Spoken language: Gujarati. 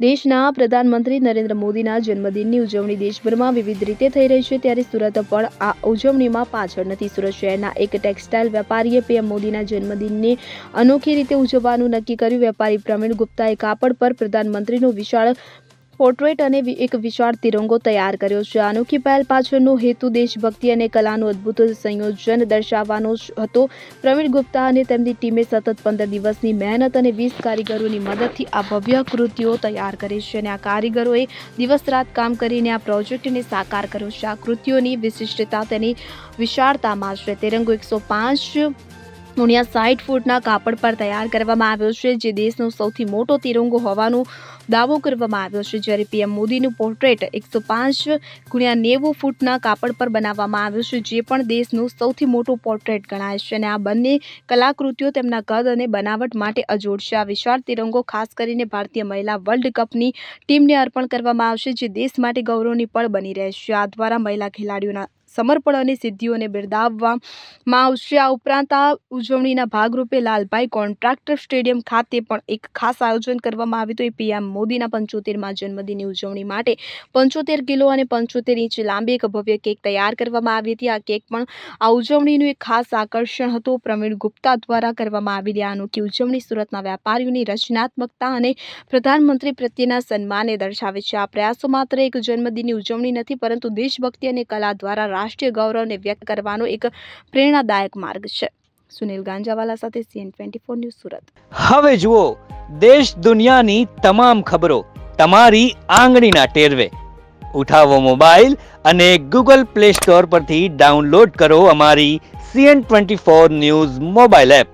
દેશના પ્રધાનમંત્રી નરેન્દ્ર મોદીના જન્મદિનની ઉજવણી દેશભરમાં વિવિધ રીતે થઈ રહી છે, ત્યારે સુરત પણ આ ઉજવણીમાં પાછળ નથી. સુરત શહેરના એક ટેક્સટાઇલ વેપારીએ પીએમ મોદીના જન્મદિનને અનોખી રીતે ઉજવવાનું નક્કી કર્યું. વેપારી પ્રવીણ ગુપ્તાએ કાપડ પર પ્રધાનમંત્રીનો વિશાળ પોર્ટ્રેટ અને એક વિશાળ તિરંગો તૈયાર કર્યો છે. અનોખી પહેલ પાછળનો હેતુ દેશભક્તિ અને કલાનું અદ્ભુત સંયોજન દર્શાવવાનો હતો. પ્રવીણ ગુપ્તા અને તેમની ટીમે સતત પંદર દિવસની મહેનત અને વીસ કારીગરોની મદદથી આ ભવ્ય કૃતિઓ તૈયાર કરી છે અને આ કારીગરોએ દિવસ રાત કામ કરીને આ પ્રોજેક્ટને સાકાર કર્યો છે. આ કૃતિઓની વિશિષ્ટતા તેની વિશાળતામાં છે. તિરંગો એકસો પાંચ ગુણ્યા સાઠ ફૂટના કાપડ પર તૈયાર કરવામાં આવ્યો છે, જે દેશનો સૌથી મોટો તિરંગો હોવાનો દાવો કરવામાં આવ્યો છે. જ્યારે પીએમ મોદીનું પોર્ટ્રેટ એકસો પાંચ ગુણ્યા નેવું ફૂટના કાપડ પર બનાવવામાં આવ્યું છે, જે પણ દેશનું સૌથી મોટું પોર્ટ્રેટ ગણાય છે. અને આ બંને કલાકૃતિઓ તેમના કદ અને બનાવટ માટે અજોડ છે. આ વિશાળ તિરંગો ખાસ કરીને ભારતીય મહિલા વર્લ્ડ કપની ટીમને અર્પણ કરવામાં આવશે, જે દેશ માટે ગૌરવની પળ બની રહેશે. આ દ્વારા મહિલા ખેલાડીઓના સમર્પણ અને સિદ્ધિઓને બિરદાવવામાં આવશે. આ ઉપરાંત આ ઉજવણીના ભાગરૂપે લાલભાઈ કોન્ટ્રાક્ટર સ્ટેડિયમ ખાતે પણ એક ખાસ આયોજન કરવામાં આવ્યું હતું. એ પીએમ મોદીના પંચોતેરમાં જન્મદિનની ઉજવણી માટે પંચોતેર કિલો અને પંચોતેર ઇંચ લાંબી એક ભવ્ય કેક તૈયાર કરવામાં આવી હતી. આ કેક પણ આ ઉજવણીનું એક ખાસ આકર્ષણ હતું. પ્રવીણ ગુપ્તા દ્વારા કરવામાં આવેલી આ અનોખી ઉજવણી સુરતના વેપારીઓની રચનાત્મકતા અને પ્રધાનમંત્રી પ્રત્યેના સન્માનને દર્શાવે છે. આ પ્રયાસો માત્ર એક જન્મદિનની ઉજવણી નથી, પરંતુ દેશભક્તિ અને કલા દ્વારા રાષ્ટ્રીય ગૌરવને વ્યક્ત કરવાનો એક પ્રેરણાદાયક માર્ગ છે. સુનિલ ગાંજાવાલા સાથે CN twenty four news Surat. હવે જુઓ, દેશ દુનિયાની તમામ ખબરો તમારી આંગળીના ટેરવે. ઉઠાવો મોબાઈલ અને ગૂગલ પ્લે સ્ટોર પરથી ડાઉનલોડ કરો અમારી CN twenty four news mobile app.